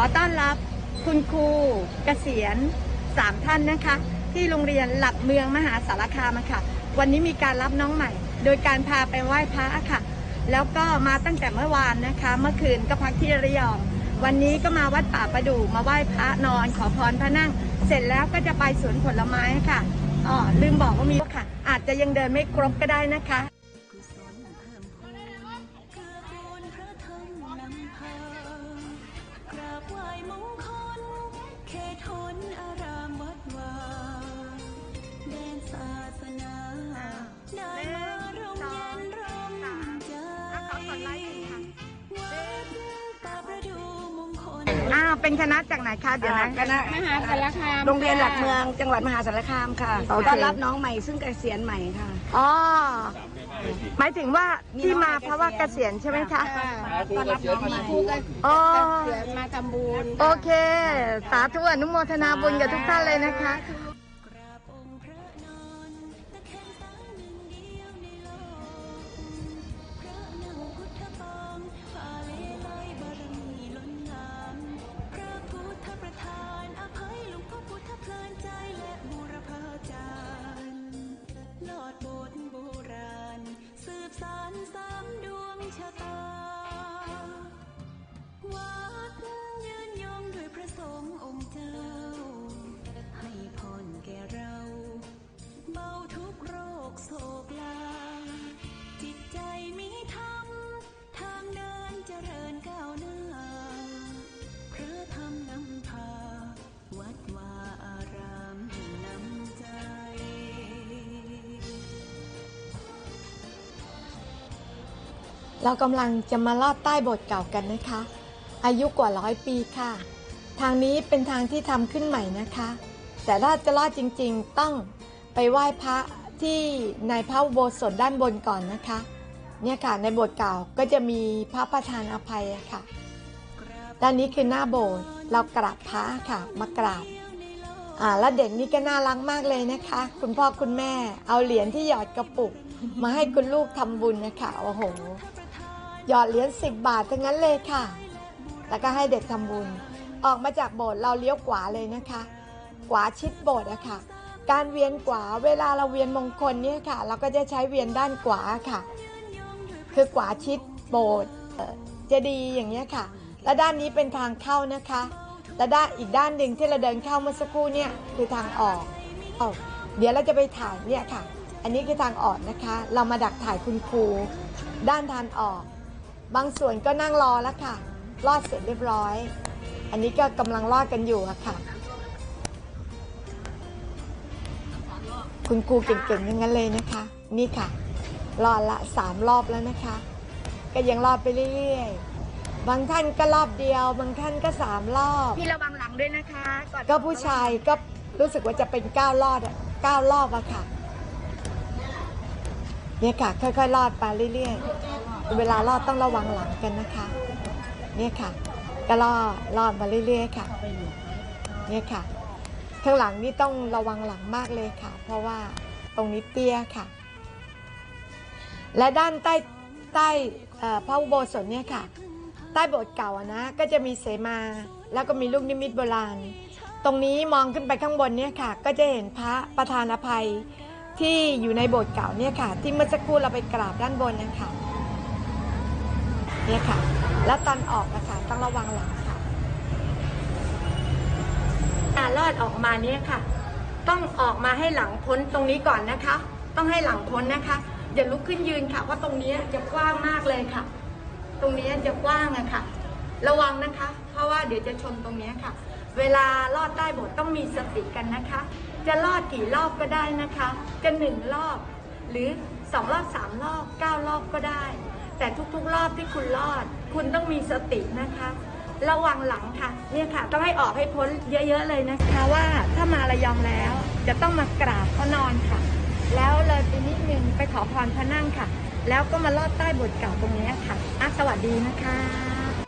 อต้อนรับคุณครูเกษียณสามท่านนะคะ ที่โรงเรียนหลักเมืองมหาสารคามะค่ะ วันนี้มีการรับน้องใหม่ โดยการพาไปไหว้พระค่ะ แล้วก็มาตั้งแต่เมื่อวานนะคะ เมื่อคืนก็พักที่ระยอง วันนี้ก็มาวัดป่าประดู่มาไหว้พระนอน ขอพรพระนั่ง เสร็จแล้วก็จะไปสวนผลไม้ค่ะอ๋อลืมบอกว่ามีค่ะ อาจจะยังเดินไม่ครบก็ได้นะคะ อ้าวเป็นคณะจากไหนคะเดี๋ยวนะคณะมหาสารคามโรงเรียนหลักเมืองจังหวัดมหาสารคามค่ะโอเค ต้อนรับน้องใหม่ซึ่งเกษียณใหม่ค่ะ อ๋อหมายถึงว่าที่มาเพราะว่าเกษียณใช่ไหมคะค่ะต้อนรับน้องใหม่ครูก็อ๋อเกิดมาทำบุญ โอเค สาธุอนุโมทนาบุญกับทุกท่านเลยนะคะ เรากำลังจะมาลอดใต้โบสถ์เก่ากันนะคะ อายุกว่าร้อยปีค่ะ ทางนี้เป็นทางที่ทำขึ้นใหม่นะคะ แต่ถ้าจะลอดจริงๆ ต้องไปไหว้พระที่ในพระโบสถด้านบนก่อนนะคะ เนี่ยค่ะในโบสถ์เก่าก็จะมีพระประธานอภัยค่ะ ด้านนี้คือหน้าโบสถ์เรากราบพระค่ะ มากราบอ่าแล้วเด็กนี่ก็น่ารักมากเลยนะคะ คุณพ่อคุณแม่เอาเหรียญที่หยอดกระปุก มาให้คุณลูกทำบุญนะคะโอ้โห หยอดเหรียญสิบบาททั้งนั้นเลยค่ะ แล้วก็ให้เด็กทำบุญ ออกมาจากโบสถ์เราเลี้ยวขวาเลยนะคะ ขวาชิดโบสถ์อะค่ะ การเวียนขวาเวลาเราเวียนมงคลเนี่ยค่ะ เราก็จะใช้เวียนด้านขวาค่ะ คือขวาชิดโบสถ์เจดีย์อย่างเงี้ยค่ะ และด้านนี้เป็นทางเข้านะคะ และด้านอีกด้านหนึ่งที่เราเดินเข้าเมื่อสักครู่เนี่ยคือทางออกเอาเดี๋ยวเราจะไปถ่ายเนี่ยค่ะ อันนี้คือทางออกนะคะ เรามาดักถ่ายคุณครู ด้านทางออก บางส่วนก็นั่งรอแล้วค่ะ รอดเสร็จเรียบร้อย อันนี้ก็กำลังรอดกันอยู่อะค่ะ คุณครูเก่งๆอย่างนั้นเลยนะคะ นี่ค่ะ รอดละสามรอบแล้วนะคะ ก็ยังรอดไปเรื่อยๆ บางท่านก็รอบเดียว บางท่านก็สามรอบ พี่ระวังหลังด้วยนะคะก่อนก็ผู้ชายก็รู้สึกว่าจะเป็นเก้ารอบอะเก้ารอบอะค่ะ เนี่ยค่ะ ค่อยๆรอดไปเรื่อยๆ เวลารอดต้องระวังหลังกันนะคะ เนี่ยค่ะ ก็รอดรอดมาเรื่อย ๆ ค่ะ เนี่ยค่ะข้างหลังนี่ต้องระวังหลังมากเลยค่ะ เพราะว่าตรงนี้เตี้ยค่ะ และด้านใต้ใต้พระอุโบสถเนี่ยค่ะ ใต้โบสถ์เก่าอะนะก็จะมีเสมาแล้วก็มีลูกนิมิตโบราณ ตรงนี้มองขึ้นไปข้างบนเนี่ยค่ะ ก็จะเห็นพระประธานอภัยที่อยู่ในโบสถ์เก่าเนี่ยค่ะ ที่เมื่อสักครู่เราไปกราบด้านบนนะคะ เนี่ยค่ะ แล้วตอนออกนะคะต้องระวังหลังค่ะอ่ารลอดออกมาเนี่ยค่ะ ต้องออกมาให้หลังพ้นตรงนี้ก่อนนะคะ ต้องให้หลังพ้นนะคะอย่าลุกขึ้นยืนค่ะเพราะตรงนี้จะกว้างมากเลยค่ะ ตรงนี้จะกว้างอะค่ะ ระวังนะคะ เพราะว่าเดี๋ยวจะชนตรงนี้ค่ะ เวลาลอดใต้โบสถ์ต้องมีสติกันนะคะ จะลอดกี่รอบก็ได้นะคะ จะหนึ่งรอบ หรือสองรอบสามรอบเก้ารอบก็ได้ แต่ทุกๆ รอบที่คุณรอด คุณต้องมีสตินะคะ ระวังหลังค่ะ เนี่ยค่ะ ต้องให้ออกให้พ้นเยอะๆเลยนะคะว่าถ้ามาระยองแล้ว จะต้องมากราบพระนอนค่ะ แล้วเลยไปนิดนึงไปขอพรพระนั่งค่ะ แล้วก็มาลอดใต้บทเก่าตรงนี้ค่ะอะสวัสดีนะคะ